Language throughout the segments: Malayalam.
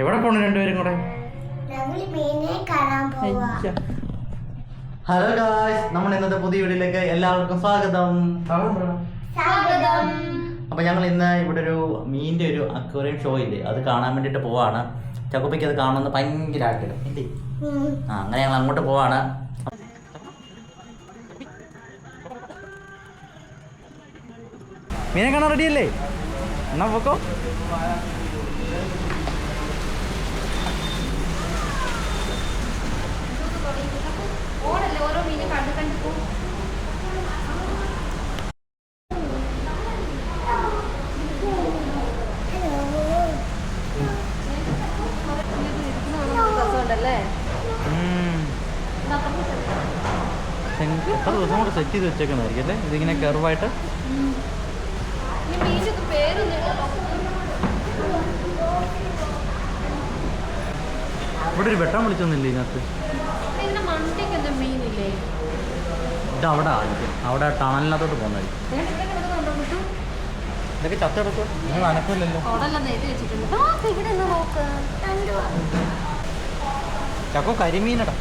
എവിടെ പോണു രണ്ടുപേരും കൂടെ? ഹലോ ഗായ്സ് നമ്മൾ ഇന്നത്തെ പുതിയ വീഡിയോയിലേക്ക് എല്ലാവർക്കും സ്വാഗതം. സ്വാഗതം. അപ്പൊ ഞങ്ങൾ ഇന്ന് ഇവിടെ ഒരു മീനിന്റെ ഒരു അക്വേറിയം ഷോ ഇല്ലേ? അത് കാണാൻ വേണ്ടിട്ട് പോവാണ്. ചക്കുപ്പിക്ക് അത് കാണുന്നത് ഭയങ്കര ആഗ്രഹം. ഇല്ലേ? ആ അങ്ങനെ ഞങ്ങൾ അങ്ങോട്ട് പോവാണ്. മീനെ കാണാൻ റെഡിയല്ലേ എന്നാ പോക്കോ. ഓടല്ലേ ഓരോ മീനും കണ്ടു കണ്ടു പോ. രസമുണ്ടല്ലേ എത്ര ദിവസം കൂടെ സെറ്റ് ചെയ്ത് വെച്ചേക്കുന്നതായിരിക്കും അല്ലേ? ഇതിങ്ങനെ കർവായിട്ട് പേരൊന്നും ഇവിടെ ഒരു വെട്ടാൻ വിളിച്ചൊന്നുമില്ല ഇതിനകത്ത്? ഇത് അവിടെ ആയിരിക്കും. അവിടെ ടണലിനകത്തോട്ട് പോകുന്നതായിരിക്കും. ഇതൊക്കെ ചത്തെടുക്കും നിങ്ങൾ അനക്കില്ലല്ലോ ചക്കോ കരിമീനടാ.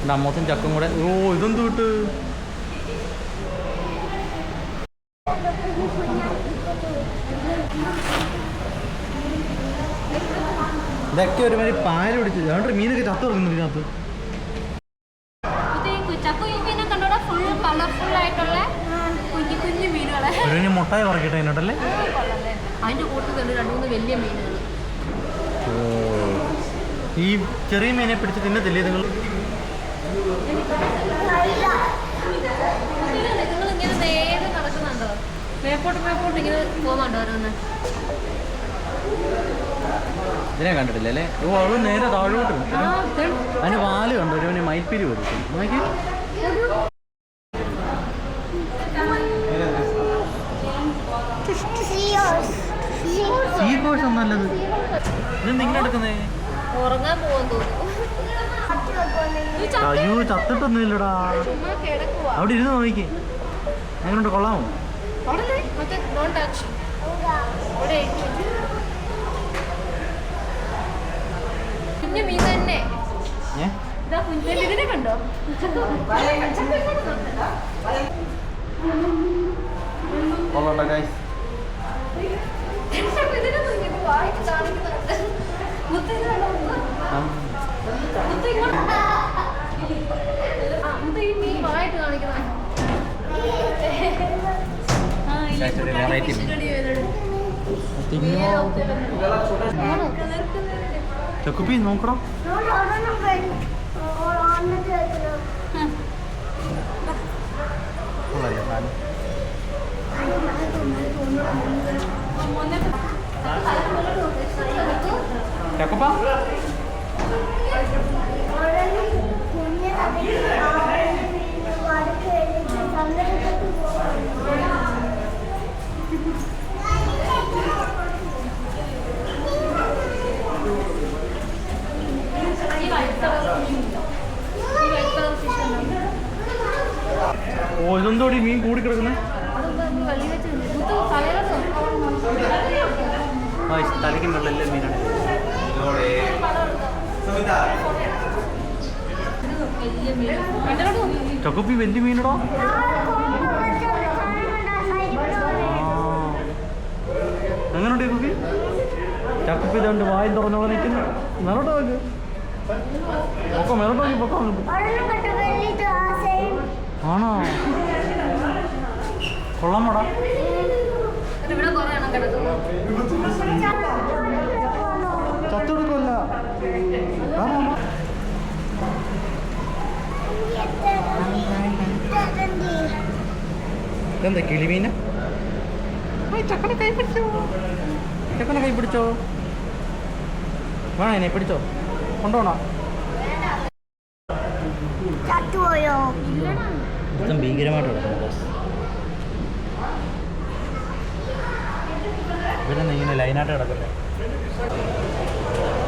എന്റെ അമ്മത്തും ചക്കും കൂടെ. ഓ ഇതെന്ത് വിട്ട്? ഇതൊക്കെ ഒരുമാതിരി പാൽ പിടിച്ചു. അതുകൊണ്ട് മീനൊക്കെ ചത്തു തുടങ്ങുന്നു ഇതിനകത്ത്. ഒരു മുട്ടായി പറക്കട്ടെ അതിനോട്ടല്ലേ അതിന്റെ കൂട്ടത്തിൽ രണ്ട് മൂന്ന് വലിയ മീനുകൾ ഈ ചെറിയ മീനെ പിടിച്ച് തിന്നത്തില്ലേ നിങ്ങൾ നിങ്ങൾ ഇങ്ങനെ നേരെ നടക്കുന്നുണ്ടോ? മേപ്പോട്ട് മേപ്പോട്ട് ഇങ്ങനെ പോകുന്നുണ്ടോ ഓരോന്ന്? ഇതിനെ കണ്ടിട്ടില്ല അല്ലേ? ഓ അവൾ നേരെ താഴോട്ട്. അതിന് വാൽ കണ്ടു ഒരു മയിൽപ്പിരി കൊടുക്കും നോക്കി. സീ കോഴ്സ് നല്ലത്? എടുക്കുന്നേ ഈ ചക്ക അയ്യോ കിടക്കുവാ. അവിടെ ഇരുന്ന് നോക്കി. എങ്ങനെയുണ്ട് കൊള്ളാമോ അവിടെ മറ്റേ ഡോണ്ട് ടച്ച് ഇവിടെ ഇരിക്ക്. കുഞ്ഞു മീൻ തന്നെ. ഇതിനെ കണ്ടോ? കൊള്ളണ്ട ഗൈസ് ഇതിനെ ചക്കുപ്പി നോക്കടാ നോട് ഒരെണ്ണം വേണം. ഓ, വന്നിട്ട് വെക്കണം. കൊള്ളാല്ലേ സാധനം ചക്കുപ്പ ഒരെണ്ണം കുഞ്ഞ് അതിന് ആറ് വടക്ക് കഴിഞ്ഞിട്ട് സമുദ്രത്തിൽ പോവാം. ഈ white colour fish ഉണ്ടോ? ഈ white colour fish ഉണ്ടോ? ഓ ഇതെന്തോടി മീൻ കൂടി കിടക്കുന്നേ അതൊന്ന് ഒന്ന് വെള്ളി വെച്ചിട്ടുണ്ട്. മുത്ത് തലയിലോട്ട് നോക്ക്. ആ തലയ്ക്കും വെള്ളമില്ല മീനാണ് വലിയ മീൻ. രണ്ടിലോട്ട് നോക്ക്. ചക്കുപ്പി വലിയ മീനടോ? എങ്ങനെയുണ്ട് കുപ്പി ചക്കുപ്പി ഇതുണ്ട് വായും തുറന്നോളെ നിൽക്കുന്നു. മേലോട്ട് നോക്ക് പൊക്കോ മേലോട്ട് നോക്കി പൊക്കോ ആണോ? കൊള്ളാമോടാ. ഇത് ഇവിടെ കുറേ എണ്ണം കിടക്കുന്നു. ചത്തെടുക്കുമല്ല ഇതെന്താ കിളിമീന? ചക്കനെ കൈ പിടിച്ചോ? ചക്കനെ കൈ പിടിച്ചോ? വേണോ എന്നെ പിടിച്ചോ. കൊണ്ടോണോ മൊത്തം ഭീകരമായിട്ട് കിടക്കുന്നു ബോസ് ഇവിടെ ഇങ്ങനെ ലൈനായിട്ട് കിടക്കല്ലേ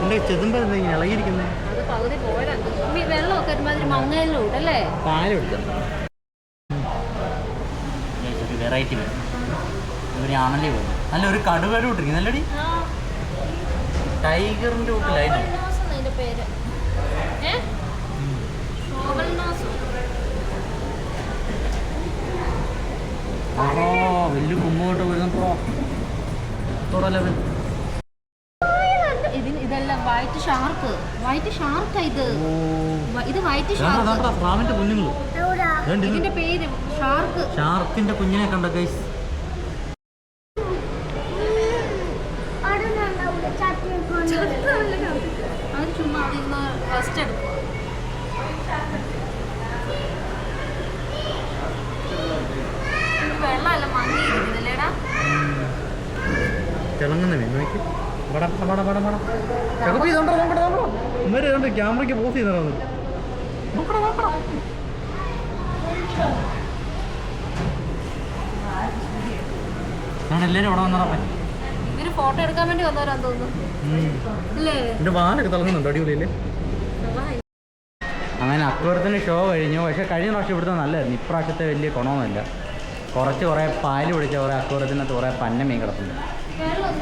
എന്റെ ചെതുമ്പ എന്താ ഇങ്ങനെ ഇളകിയിരിക്കുന്നത് വെള്ളമൊക്കെ ഒരുമാതിരി മങ്ങയിലോട്ട് അല്ലേ പാൽ എടുത്തത് വെറൈറ്റി വരും ഇവർ ആണല്ലേ പോകും നല്ല ഒരു കടുകട ഇട്ടിരിക്കും നല്ലടി ടൈഗറിന്റെ ആണോ വലിയ കുമ്പോട്ട് വരുന്നപ്പോ ഇതെല്ലാം വൈറ്റ് ഷാർക്ക്. വൈറ്റ് ഷാർക്കാ ഇത്. ഇത് വൈറ്റ് ഷാർക്ക്. കുഞ്ഞുങ്ങൾ എവിടാ? ഇതിന്റെ പേര് ഷാർക്ക്. ഷാർക്കിന്റെ കുഞ്ഞിനെ കണ്ട ഗൈസ് ചുമ്മാ നിന്ന് റെസ്റ്റ് വെള്ളമല്ല മങ്ങിയിരിക്കുന്നില്ലേടാ തിളങ്ങുന്ന മീൻ നോക്കി. ചകപ്പി നോക്കട്ടെ നോക്കണോ ഇന്നേരം ഇതുണ്ട് ക്യാമറയ്ക്ക് പോസ് വന്നതാ ഇവർ ഫോട്ടോ എടുക്കാൻ വേണ്ടി വന്നവരാന്ന് തോന്നുന്നു. അല്ലേ എന്റെ വാലൊക്കെ തിളങ്ങുന്നുണ്ട് അടിപൊളിയല്ലേ? അങ്ങനെ അക്ബറത്തിന് ഷോ കഴിഞ്ഞു. പക്ഷെ കഴിഞ്ഞ പ്രാവശ്യം ഇവിടുത്തെ നല്ലതായിരുന്നു ഇപ്രാവശ്യത്തെ വലിയ ഗുണമൊന്നുമില്ല കുറച്ച് കുറേ പാൽ പിടിച്ച കുറേ അക്ബറത്തിനകത്ത് കുറേ പന്നമീൻ കിടപ്പുണ്ട്.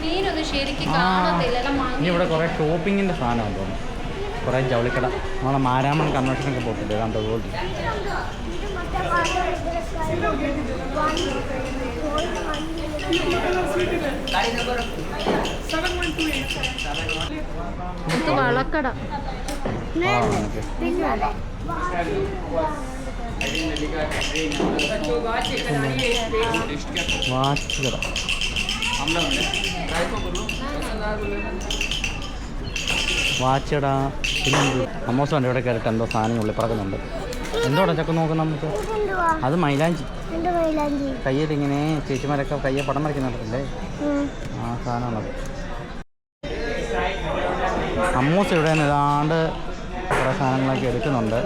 മീനൊന്നും ശരിക്കും ആ. കാണത്തില്ല. എല്ലാം ഇനി ഇവിടെ കുറേ ഷോപ്പിങ്ങിന്റെ സാധനമാണ് തോന്നുന്നു. കുറേ ജൗളിക്കട. നമ്മളെ മാരാമൺ കൺവെൻഷനൊക്കെ പോയിട്ടുണ്ട് ഇത് മറ്റേ പാത്രം ഇത് വളക്കട. വാച്ച് കട വാച്ച് കട വണ്ടി ഇവിടെ കയറിട്ട് എന്തോ സാധനം ഉള്ളിൽ പറക്കുന്നുണ്ട് എന്തോടാ ചക്ക നോക്കുന്ന നമുക്ക്? അത് മൈലാഞ്ചി. കയ്യിൽ ഇങ്ങനെ ചേച്ചിമാരൊക്കെ കയ്യെ പടം വരയ്ക്കുന്നുണ്ടല്ലേ. ആ സാധനമാണത്. അമ്മൂസ് ഇവിടെ ഏതാണ്ട് കുറേ സാധനങ്ങളൊക്കെ എടുക്കുന്നുണ്ട്.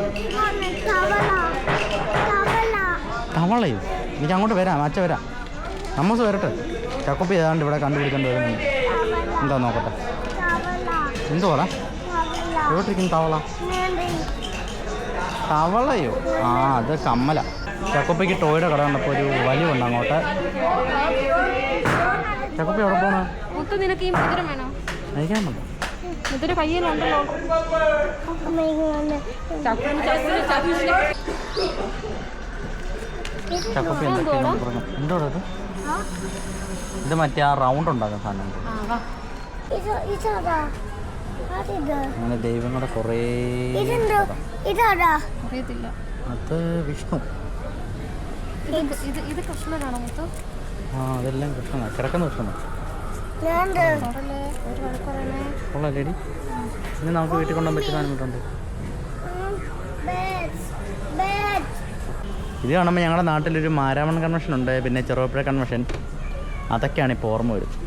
തവളയോ? എനിക്ക് അങ്ങോട്ട് വരാം അച്ഛ വരാം. അമ്മൂസ് വരട്ടെ. ചക്കുപ്പി ഏതാണ്ട് ഇവിടെ കണ്ടുപിടിക്കേണ്ടി വരുന്നു. എന്താ നോക്കട്ടെ? എന്തു പറ തവള എവിട്ടിരിക്കുന്നു തവള? തവളയോ? ആ അത് കമ്മല. ചക്കപ്പിക്ക് ടോയുടെ കട കണ്ടപ്പോൾ ഒരു വലിവുണ്ട് അങ്ങോട്ട്. ചക്കപ്പി എവിടെ പോണ? ചക്കപ്പി നിനക്ക് ഈ വേണോ? കയ്യിലുണ്ടല്ലോ എന്തൊക്കെയാണ് പറഞ്ഞു? എന്തോടാ ഇത് മറ്റേ ആ റൗണ്ട് ഉണ്ടാക്കുന്ന സാധനം. ആ വാ. ഇതാടാ. അതിത് അങ്ങനെ ദൈവങ്ങളുടെ കുറേ ഇതെന്തോ? ഇതാടാ. അറിയത്തില്ല. അത് വിഷ്ണു. ഇത് കൃഷ്ണനാണോ മൊത്തം ആ അതെല്ലാം കൃഷ്ണനാ. കിടക്കുന്ന പറയണേ. ഉള്ള ഇനി നമുക്ക് വീട്ടിൽ കൊണ്ടുപോകാൻ പറ്റിയ സാധനങ്ങളുണ്ട് ഇത് കാണുമ്പോൾ ഞങ്ങളുടെ നാട്ടിലൊരു മാരാമൺ കൺവെൻഷൻ ഉണ്ട്. പിന്നെ ചെറുപ്പുഴ കൺവെൻഷൻ അതൊക്കെയാണ് ഇപ്പോൾ ഓർമ്മ വരുന്നത്.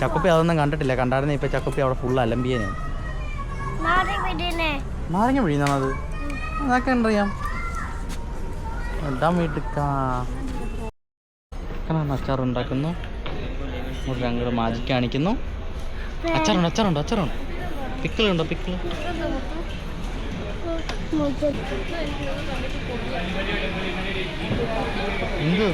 ചക്കുപ്പി അതൊന്നും കണ്ടിട്ടില്ല. കണ്ടായിരുന്നേ ഇപ്പോൾ ചക്കുപ്പി അവിടെ ഫുൾ അലമ്പിയനാണ് നാരങ്ങ പിഴിയുന്നതാണോ അത്? അതൊക്കെ വീട്ടിക്കാ അച്ചാർ ഉണ്ടാക്കുന്നു. അങ്ങോട്ട് മാജിക്ക് കാണിക്കുന്നു. അച്ചാറുണ്ട് അച്ചാറുണ്ട് അച്ചാറുണ്ട്. പിക്കിളുണ്ടോ പിക്കിൾ എന്തോ?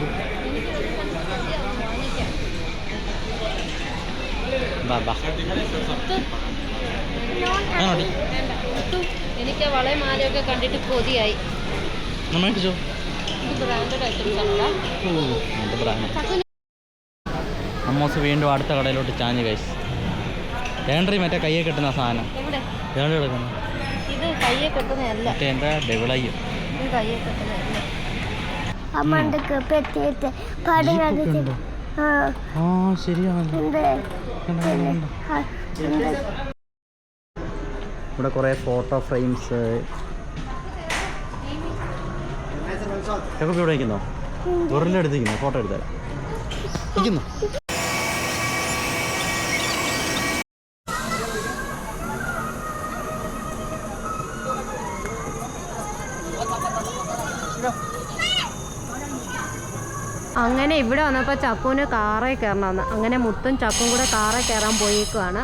ബാ ബാ ആണോടി എനിക്ക് വളയും മാലയൊക്കെ കണ്ടിട്ട് കൊതിയായി. നമ്മൾ അമ്മോസ് വീണ്ടും അടുത്ത കടയിലോട്ട് ചാഞ്ഞ് കഴിച്ചു ഏണ്ടറി മറ്റേ കയ്യെ കെട്ടുന്ന സാധനം. എവിടെ? ഏണ്ടറി എടുക്കുന്നു. ഇത് കയ്യെ കെട്ടുന്നതല്ല മറ്റേ എന്താ ഡെവിളയ്യോ ഇത് കയ്യെ കെട്ടുന്നതല്ല അമ്മ പെറ്റിയിട്ട് പടം കണ്ടിട്ട് ആ. ശരിയാണ്. ഇവിടെ കുറേ ഫോട്ടോ ഫ്രെയിംസ്. ഇവിടെ ഇരിക്കുന്നോ? വെറുതെ എടുത്തിരിക്കുന്നു? ഫോട്ടോ എടുത്തരാം. ഇരിക്കുന്നു? അങ്ങനെ ഇവിടെ വന്നപ്പോൾ ചക്കുവിന് കാറേ കയറണമെന്ന്. അങ്ങനെ മുത്തും ചക്കും കൂടെ കാറേ കയറാൻ പോയേക്കുവാണ്.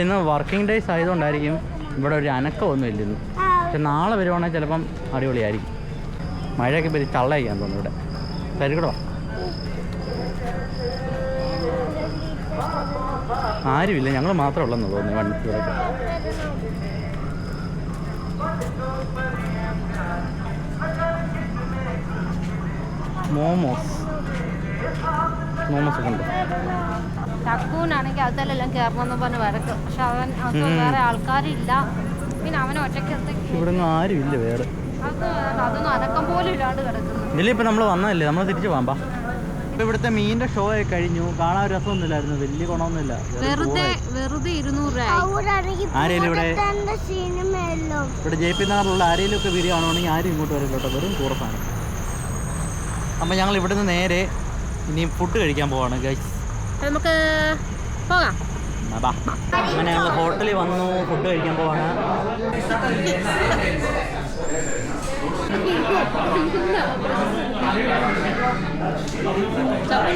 ഇവിടെ ഇന്ന് വർക്കിംഗ് ഡേയ്സ് ആയതുകൊണ്ടായിരിക്കും ഇവിടെ ഒരു അനക്കമൊന്നും ഇല്ലെന്ന്. പക്ഷെ നാളെ വരുവാണെങ്കിൽ ചിലപ്പം അടിപൊളിയായിരിക്കും. മഴയൊക്കെ പറ്റി ചള്ളയിക്കാൻ തോന്നുന്നു ഇവിടെ. സരിക്കടോ ആരുമില്ല ഞങ്ങൾ മാത്രമേ ഉള്ളെന്ന് തോന്നുന്നു വണ്ടി ഇവിടെ മോമോസ്. മോമോസ് ഒക്കെ ഉണ്ട്? ചക്കൂനാണെങ്കിൽ അതിലെല്ലാം കയറണമെന്ന് പറഞ്ഞ് വരക്കും പക്ഷെ അവൻ അവർക്ക്. വേറെ ആൾക്കാരില്ല. പിന്നെ അവൻ ഒറ്റയ്ക്ക് ഇവിടെ ആരും ആരുമില്ല വേറെ. അത് അതൊന്നും അനക്കം പോലും ഇല്ലാണ്ട് കിടക്കുന്നു. ഇതിലിപ്പോൾ നമ്മൾ വന്നതല്ലേ? നമ്മൾ തിരിച്ചു പോകാം ഇപ്പൊ ഇവിടുത്തെ മീനിന്റെ ഷോ ഒക്കെ കഴിഞ്ഞു. കാണാൻ രസമൊന്നുമില്ലായിരുന്നു. വലിയ ഗുണമൊന്നുമില്ല. വെറുതെ വെറുതെ ഇരുന്നൂറ് ആരേലും ഇവിടെ ഇവിടെ ജെ പി നഗറിലുള്ള ആരെങ്കിലും ഒക്കെ വീഡിയോ ആണെങ്കിൽ ആരും ഇങ്ങോട്ട് വരില്ല കേട്ടോ. വെറും കൂറസാണ് അപ്പൊ ഞങ്ങൾ ഇവിടുന്ന് നേരെ ഇനി ഫുഡ് കഴിക്കാൻ പോവാണ് ഗൈസ് നമുക്ക് പോകാം. അങ്ങനെ ഞങ്ങൾ ഹോട്ടലിൽ വന്നു ഫുഡ് കഴിക്കാൻ പോവാണ്.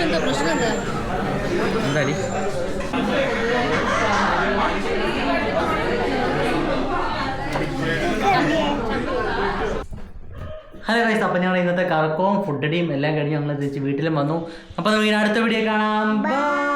എന്താ എന്തായാലും ഹലോ ഗൈസ് അപ്പം ഞങ്ങൾ ഇന്നത്തെ കറക്കവും ഫുഡടിയും എല്ലാം കഴിഞ്ഞ് ഞങ്ങൾ തിരിച്ച് വീട്ടിലും വന്നു. അപ്പോൾ നമുക്ക് അടുത്ത വീഡിയോ കാണാം. ബൈ